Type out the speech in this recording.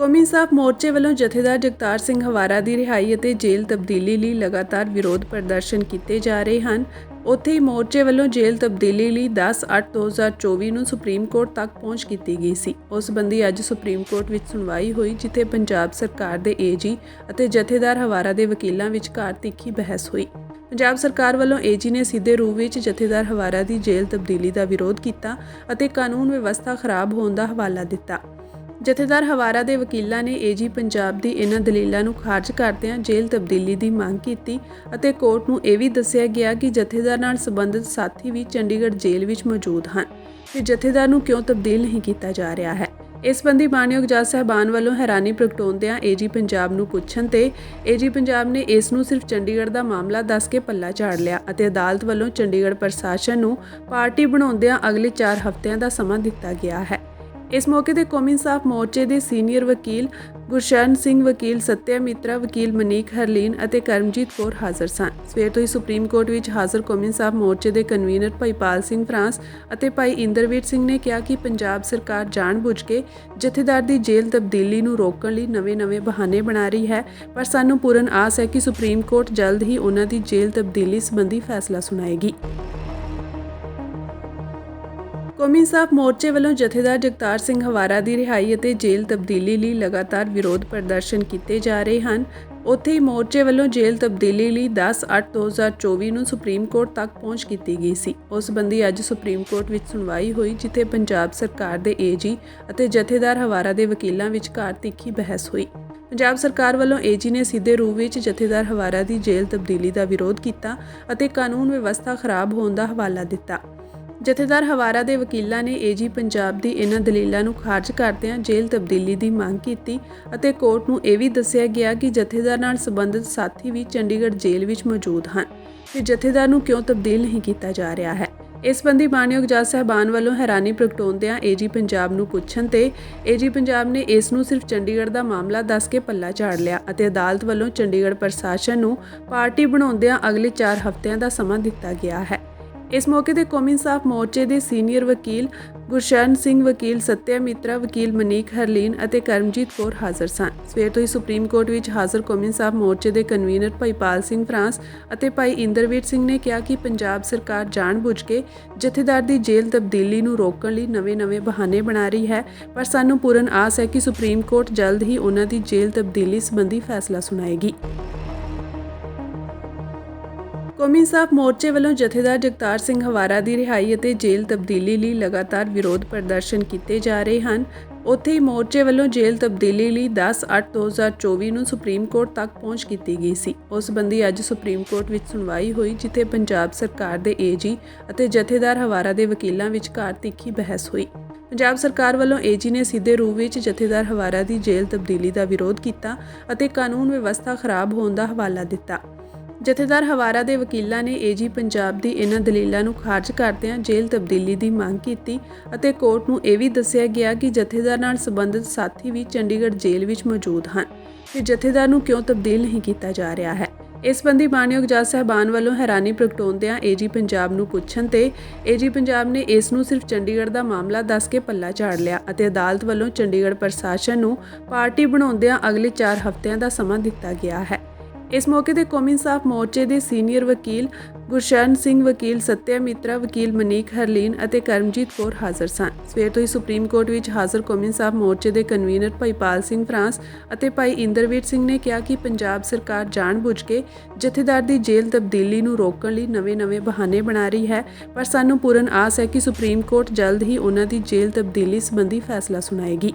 ਕੌਮੀ ਇਨਸਾਫ ਮੋਰਚੇ ਵੱਲੋਂ ਜਥੇਦਾਰ ਜਗਤਾਰ ਸਿੰਘ ਹਵਾਰਾ ਦੀ ਰਿਹਾਈ ਅਤੇ ਜੇਲ੍ਹ ਤਬਦੀਲੀ ਲਈ ਲਗਾਤਾਰ ਵਿਰੋਧ ਪ੍ਰਦਰਸ਼ਨ ਕੀਤੇ ਜਾ ਰਹੇ ਹਨ। ਉੱਥੇ ਹੀ ਮੋਰਚੇ ਵੱਲੋਂ ਜੇਲ੍ਹ ਤਬਦੀਲੀ ਲਈ 10/8/2024 ਨੂੰ ਸੁਪਰੀਮ ਕੋਰਟ ਤੱਕ ਪਹੁੰਚ ਕੀਤੀ ਗਈ ਸੀ। ਉਸ ਸੰਬੰਧੀ ਅੱਜ ਸੁਪਰੀਮ ਕੋਰਟ ਵਿੱਚ ਸੁਣਵਾਈ ਹੋਈ, ਜਿੱਥੇ ਪੰਜਾਬ ਸਰਕਾਰ ਦੇ ਏਜੀ ਅਤੇ ਜਥੇਦਾਰ ਹਵਾਰਾ ਦੇ ਵਕੀਲਾਂ ਵਿਚਕਾਰ ਤਿੱਖੀ ਬਹਿਸ ਹੋਈ। ਪੰਜਾਬ ਸਰਕਾਰ ਵੱਲੋਂ ਏਜੀ ਨੇ ਸਿੱਧੇ ਰੂਪ ਵਿੱਚ ਜਥੇਦਾਰ ਹਵਾਰਾ ਦੀ ਜੇਲ੍ਹ ਤਬਦੀਲੀ ਦਾ ਵਿਰੋਧ ਕੀਤਾ ਅਤੇ ਕਾਨੂੰਨ ਵਿਵਸਥਾ ਖਰਾਬ ਹੋਣ ਦਾ ਹਵਾਲਾ ਦਿੱਤਾ। ਜਥੇਦਾਰ ਹਵਾਰਾ ਦੇ ਵਕੀਲਾਂ ਨੇ ਏਜੀ ਪੰਜਾਬ ਦੀ ਇਹਨਾਂ ਦਲੀਲਾਂ ਨੂੰ ਖਾਰਜ ਕਰਦਿਆਂ ਜੇਲ੍ਹ ਤਬਦੀਲੀ ਦੀ ਮੰਗ ਕੀਤੀ ਅਤੇ ਕੋਰਟ ਨੂੰ ਇਹ ਵੀ ਦੱਸਿਆ ਗਿਆ ਕਿ ਜਥੇਦਾਰ ਨਾਲ ਸੰਬੰਧਿਤ ਸਾਥੀ ਵੀ ਚੰਡੀਗੜ੍ਹ ਜੇਲ੍ਹ ਵਿੱਚ ਮੌਜੂਦ ਹਨ। ਤੇ ਜਥੇਦਾਰ ਨੂੰ ਕਿਉਂ ਤਬਦੀਲ ਨਹੀਂ ਕੀਤਾ ਜਾ ਰਿਹਾ ਹੈ? ਇਸ ਸੰਬੰਧੀ ਮਾਨਯੋਗ ਜੱਜ ਸਾਹਿਬਾਨ ਵੱਲੋਂ ਹੈਰਾਨੀ ਪ੍ਰਗਟਾਉਂਦਿਆਂ ਏਜੀ ਪੰਜਾਬ ਨੂੰ ਪੁੱਛਣ ਤੇ ਏਜੀ ਪੰਜਾਬ ਨੇ ਇਸ ਨੂੰ ਸਿਰਫ ਚੰਡੀਗੜ੍ਹ ਦਾ ਮਾਮਲਾ ਦੱਸ ਕੇ ਪੱਲਾ ਝਾੜ ਲਿਆ ਅਤੇ ਅਦਾਲਤ ਵੱਲੋਂ ਚੰਡੀਗੜ੍ਹ ਪ੍ਰਸ਼ਾਸਨ ਨੂੰ ਪਾਰਟੀ ਬਣਾਉਂਦਿਆਂ ਅਗਲੇ 4 ਹਫ਼ਤਿਆਂ ਦਾ ਸਮਾਂ ਦਿੱਤਾ ਗਿਆ ਹੈ। ਇਸ ਮੌਕੇ ਤੇ ਕੌਮੀ ਇਨਸਾਫ ਮੋਰਚੇ ਦੇ ਸੀਨੀਅਰ ਵਕੀਲ ਗੁਰਸ਼ਰਨ ਸਿੰਘ, ਵਕੀਲ ਸਤਿਆ ਮਿੱਤਰਾ, ਵਕੀਲ ਮਨੀਕ ਹਰਲੀਨ ਅਤੇ ਕਰਮਜੀਤ ਕੌਰ ਹਾਜ਼ਰ ਸਨ। ਸਵੇਰ ਤੋਂ ਹੀ ਸੁਪਰੀਮ ਕੋਰਟ ਵਿੱਚ ਹਾਜ਼ਰ ਕੌਮੀ ਇਨਸਾਫ ਮੋਰਚੇ ਦੇ ਕਨਵੀਨਰ ਭਾਈਪਾਲ ਸਿੰਘ ਫਰਾਂਸ ਅਤੇ ਭਾਈ ਇੰਦਰਵੀਰ ਸਿੰਘ ਨੇ ਕਿਹਾ ਕਿ ਪੰਜਾਬ ਸਰਕਾਰ ਜਾਣਬੁੱਝ ਕੇ ਜਥੇਦਾਰ ਦੀ ਜੇਲ੍ਹ ਤਬਦੀਲੀ ਨੂੰ ਰੋਕਣ ਲਈ ਨਵੇਂ-ਨਵੇਂ ਬਹਾਨੇ ਬਣਾ ਰਹੀ ਹੈ, ਪਰ ਸਾਨੂੰ ਪੂਰਨ ਆਸ ਹੈ ਕਿ ਸੁਪਰੀਮ ਕੋਰਟ ਜਲਦ ਹੀ ਉਹਨਾਂ ਦੀ ਜੇਲ੍ਹ ਤਬਦੀਲੀ ਸੰਬੰਧੀ ਫੈਸਲਾ ਸੁਣਾਏਗੀ। ਕੌਮੀ ਇਨਸਾਫ ਮੋਰਚੇ ਵੱਲੋਂ ਜਥੇਦਾਰ ਜਗਤਾਰ ਸਿੰਘ ਹਵਾਰਾ ਦੀ ਰਿਹਾਈ ਅਤੇ ਜੇਲ੍ਹ ਤਬਦੀਲੀ ਲਈ ਲਗਾਤਾਰ ਵਿਰੋਧ ਪ੍ਰਦਰਸ਼ਨ ਕੀਤੇ ਜਾ ਰਹੇ ਹਨ। ਉੱਥੇ ਹੀ ਮੋਰਚੇ ਵੱਲੋਂ ਜੇਲ੍ਹ ਤਬਦੀਲੀ ਲਈ 10/8/2024 ਨੂੰ ਸੁਪਰੀਮ ਕੋਰਟ ਤੱਕ ਪਹੁੰਚ ਕੀਤੀ ਗਈ ਸੀ। ਉਸ ਸੰਬੰਧੀ ਅੱਜ ਸੁਪਰੀਮ ਕੋਰਟ ਵਿੱਚ ਸੁਣਵਾਈ ਹੋਈ, ਜਿੱਥੇ ਪੰਜਾਬ ਸਰਕਾਰ ਦੇ ਏਜੀ ਅਤੇ ਜਥੇਦਾਰ ਹਵਾਰਾ ਦੇ ਵਕੀਲਾਂ ਵਿਚਕਾਰ ਤਿੱਖੀ ਬਹਿਸ ਹੋਈ। ਪੰਜਾਬ ਸਰਕਾਰ ਵੱਲੋਂ ਏਜੀ ਨੇ ਸਿੱਧੇ ਰੂਪ ਵਿੱਚ ਜਥੇਦਾਰ ਹਵਾਰਾ ਦੀ ਜੇਲ੍ਹ ਤਬਦੀਲੀ ਦਾ ਵਿਰੋਧ ਕੀਤਾ ਅਤੇ ਕਾਨੂੰਨ ਵਿਵਸਥਾ ਖਰਾਬ ਹੋਣ ਦਾ ਹਵਾਲਾ ਦਿੱਤਾ। ਜਥੇਦਾਰ ਹਵਾਰਾ ਦੇ ਵਕੀਲਾਂ ਨੇ ਏਜੀ ਪੰਜਾਬ ਦੀ ਇਹਨਾਂ ਦਲੀਲਾਂ ਨੂੰ ਖਾਰਜ ਕਰਦਿਆਂ ਜੇਲ੍ਹ ਤਬਦੀਲੀ ਦੀ ਮੰਗ ਕੀਤੀ ਅਤੇ ਕੋਰਟ ਨੂੰ ਇਹ ਵੀ ਦੱਸਿਆ ਗਿਆ ਕਿ ਜਥੇਦਾਰ ਨਾਲ ਸੰਬੰਧਿਤ ਸਾਥੀ ਵੀ ਚੰਡੀਗੜ੍ਹ ਜੇਲ੍ਹ ਵਿੱਚ ਮੌਜੂਦ ਹਨ। ਤੇ ਜਥੇਦਾਰ ਨੂੰ ਕਿਉਂ ਤਬਦੀਲ ਨਹੀਂ ਕੀਤਾ ਜਾ ਰਿਹਾ ਹੈ? ਇਸ ਸੰਬੰਧੀ ਮਾਨਯੋਗ ਜੱਜ ਸਾਹਿਬਾਨ ਵੱਲੋਂ ਹੈਰਾਨੀ ਪ੍ਰਗਟਾਉਂਦਿਆਂ ਏਜੀ ਪੰਜਾਬ ਨੂੰ ਪੁੱਛਣ ਤੇ ਏਜੀ ਪੰਜਾਬ ਨੇ ਇਸ ਨੂੰ ਸਿਰਫ ਚੰਡੀਗੜ੍ਹ ਦਾ ਮਾਮਲਾ ਦੱਸ ਕੇ ਪੱਲਾ ਝਾੜ ਲਿਆ ਅਤੇ ਅਦਾਲਤ ਵੱਲੋਂ ਚੰਡੀਗੜ੍ਹ ਪ੍ਰਸ਼ਾਸਨ ਨੂੰ ਪਾਰਟੀ ਬਣਾਉਂਦਿਆਂ ਅਗਲੇ 4 ਹਫ਼ਤਿਆਂ ਦਾ ਸਮਾਂ ਦਿੱਤਾ ਗਿਆ ਹੈ। ਇਸ ਮੌਕੇ ਤੇ ਕੌਮੀ ਇਨਸਾਫ ਮੋਰਚੇ ਦੇ ਸੀਨੀਅਰ ਵਕੀਲ ਗੁਰਸ਼ਰਨ ਸਿੰਘ, ਵਕੀਲ ਸਤਿਆ ਮਿੱਤਰਾ, ਵਕੀਲ ਮਨੀਕ ਹਰਲੀਨ ਅਤੇ ਕਰਮਜੀਤ ਕੌਰ ਹਾਜ਼ਰ ਸਨ। ਸਵੇਰ ਤੋਂ ਹੀ ਸੁਪਰੀਮ ਕੋਰਟ ਵਿੱਚ ਹਾਜ਼ਰ ਕੌਮੀ ਇਨਸਾਫ ਮੋਰਚੇ ਦੇ ਕਨਵੀਨਰ ਭਾਈਪਾਲ ਸਿੰਘ ਫਰਾਂਸ ਅਤੇ ਭਾਈ ਇੰਦਰਵੀਰ ਸਿੰਘ ਨੇ ਕਿਹਾ ਕਿ ਪੰਜਾਬ ਸਰਕਾਰ ਜਾਣਬੁੱਝ ਕੇ ਜਥੇਦਾਰ ਦੀ ਜੇਲ੍ਹ ਤਬਦੀਲੀ ਨੂੰ ਰੋਕਣ ਲਈ ਨਵੇਂ-ਨਵੇਂ ਬਹਾਨੇ ਬਣਾ ਰਹੀ ਹੈ, ਪਰ ਸਾਨੂੰ ਪੂਰਨ ਆਸ ਹੈ ਕਿ ਸੁਪਰੀਮ ਕੋਰਟ ਜਲਦ ਹੀ ਉਹਨਾਂ ਦੀ ਜੇਲ੍ਹ ਤਬਦੀਲੀ ਸੰਬੰਧੀ ਫੈਸਲਾ ਸੁਣਾਏਗੀ। ਕੌਮੀ ਇਨਸਾਫ ਮੋਰਚੇ ਵੱਲੋਂ ਜਥੇਦਾਰ ਜਗਤਾਰ ਸਿੰਘ ਹਵਾਰਾ ਦੀ ਰਿਹਾਈ ਅਤੇ ਜੇਲ੍ਹ ਤਬਦੀਲੀ ਲਈ ਲਗਾਤਾਰ ਵਿਰੋਧ ਪ੍ਰਦਰਸ਼ਨ ਕੀਤੇ ਜਾ ਰਹੇ ਹਨ। ਉੱਥੇ ਹੀ ਮੋਰਚੇ ਵੱਲੋਂ ਜੇਲ੍ਹ ਤਬਦੀਲੀ ਲਈ 10/8/2024 ਨੂੰ ਸੁਪਰੀਮ ਕੋਰਟ ਤੱਕ ਪਹੁੰਚ ਕੀਤੀ ਗਈ ਸੀ। ਉਸ ਸੰਬੰਧੀ ਅੱਜ ਸੁਪਰੀਮ ਕੋਰਟ ਵਿੱਚ ਸੁਣਵਾਈ ਹੋਈ, ਜਿੱਥੇ ਪੰਜਾਬ ਸਰਕਾਰ ਦੇ ਏਜੀ ਅਤੇ ਜਥੇਦਾਰ ਹਵਾਰਾ ਦੇ ਵਕੀਲਾਂ ਵਿਚਕਾਰ ਤਿੱਖੀ ਬਹਿਸ ਹੋਈ। ਪੰਜਾਬ ਸਰਕਾਰ ਵੱਲੋਂ ਏਜੀ ਨੇ ਸਿੱਧੇ ਰੂਪ ਵਿੱਚ ਜਥੇਦਾਰ ਹਵਾਰਾ ਦੀ ਜੇਲ੍ਹ ਤਬਦੀਲੀ ਦਾ ਵਿਰੋਧ ਕੀਤਾ ਅਤੇ ਕਾਨੂੰਨ ਵਿਵਸਥਾ ਖਰਾਬ ਹੋਣ ਦਾ ਹਵਾਲਾ ਦਿੱਤਾ। ਜਥੇਦਾਰ ਹਵਾਰਾ ਦੇ ਵਕੀਲਾਂ ਨੇ ਏਜੀ ਪੰਜਾਬ ਦੀ ਇਹਨਾਂ ਦਲੀਲਾਂ ਨੂੰ ਖਾਰਜ ਕਰਦਿਆਂ ਜੇਲ੍ਹ ਤਬਦੀਲੀ ਦੀ ਮੰਗ ਕੀਤੀ ਅਤੇ ਕੋਰਟ ਨੂੰ ਇਹ ਵੀ ਦੱਸਿਆ ਗਿਆ ਕਿ ਜਥੇਦਾਰ ਨਾਲ ਸੰਬੰਧਿਤ ਸਾਥੀ ਵੀ ਚੰਡੀਗੜ੍ਹ ਜੇਲ੍ਹ ਵਿੱਚ ਮੌਜੂਦ ਹਨ। ਤੇ ਜਥੇਦਾਰ ਨੂੰ ਕਿਉਂ ਤਬਦੀਲ ਨਹੀਂ ਕੀਤਾ ਜਾ ਰਿਹਾ ਹੈ? ਇਸ ਸੰਬੰਧੀ ਮਾਨਯੋਗ ਜੱਜ ਸਾਹਿਬਾਨ ਵੱਲੋਂ ਹੈਰਾਨੀ ਪ੍ਰਗਟਾਉਂਦਿਆਂ ਏਜੀ ਪੰਜਾਬ ਨੂੰ ਪੁੱਛਣ ਤੇ ਏਜੀ ਪੰਜਾਬ ਨੇ ਇਸ ਨੂੰ ਸਿਰਫ ਚੰਡੀਗੜ੍ਹ ਦਾ ਮਾਮਲਾ ਦੱਸ ਕੇ ਪੱਲਾ ਝਾੜ ਲਿਆ ਅਤੇ ਅਦਾਲਤ ਵੱਲੋਂ ਚੰਡੀਗੜ੍ਹ ਪ੍ਰਸ਼ਾਸਨ ਨੂੰ ਪਾਰਟੀ ਬਣਾਉਂਦਿਆਂ ਅਗਲੇ 4 ਹਫ਼ਤਿਆਂ ਦਾ ਸਮਾਂ ਦਿੱਤਾ ਗਿਆ ਹੈ। ਇਸ ਮੌਕੇ ਤੇ ਕੌਮੀ ਇਨਸਾਫ ਮੋਰਚੇ ਦੇ ਸੀਨੀਅਰ ਵਕੀਲ ਗੁਰਸ਼ਰਨ ਸਿੰਘ, ਵਕੀਲ ਸਤਿਆ ਮਿੱਤਰਾ, ਵਕੀਲ ਮਨੀਕ ਹਰਲੀਨ ਅਤੇ ਕਰਮਜੀਤ ਕੌਰ ਹਾਜ਼ਰ ਸਨ। ਸਵੇਰ ਤੋਂ ਹੀ ਸੁਪਰੀਮ ਕੋਰਟ ਵਿੱਚ ਹਾਜ਼ਰ ਕੌਮੀ ਇਨਸਾਫ ਮੋਰਚੇ ਦੇ ਕਨਵੀਨਰ ਭਾਈਪਾਲ ਸਿੰਘ ਫਰਾਂਸ ਅਤੇ ਭਾਈ ਇੰਦਰਵੀਰ ਸਿੰਘ ਨੇ ਕਿਹਾ ਕਿ ਪੰਜਾਬ ਸਰਕਾਰ ਜਾਣਬੁੱਝ ਕੇ ਜਥੇਦਾਰ ਦੀ ਜੇਲ੍ਹ ਤਬਦੀਲੀ ਨੂੰ ਰੋਕਣ ਲਈ ਨਵੇਂ-ਨਵੇਂ ਬਹਾਨੇ ਬਣਾ ਰਹੀ ਹੈ, ਪਰ ਸਾਨੂੰ ਪੂਰਨ ਆਸ ਹੈ ਕਿ ਸੁਪਰੀਮ ਕੋਰਟ ਜਲਦ ਹੀ ਉਹਨਾਂ ਦੀ ਜੇਲ੍ਹ ਤਬਦੀਲੀ ਸੰਬੰਧੀ ਫੈਸਲਾ ਸੁਣਾਏਗੀ।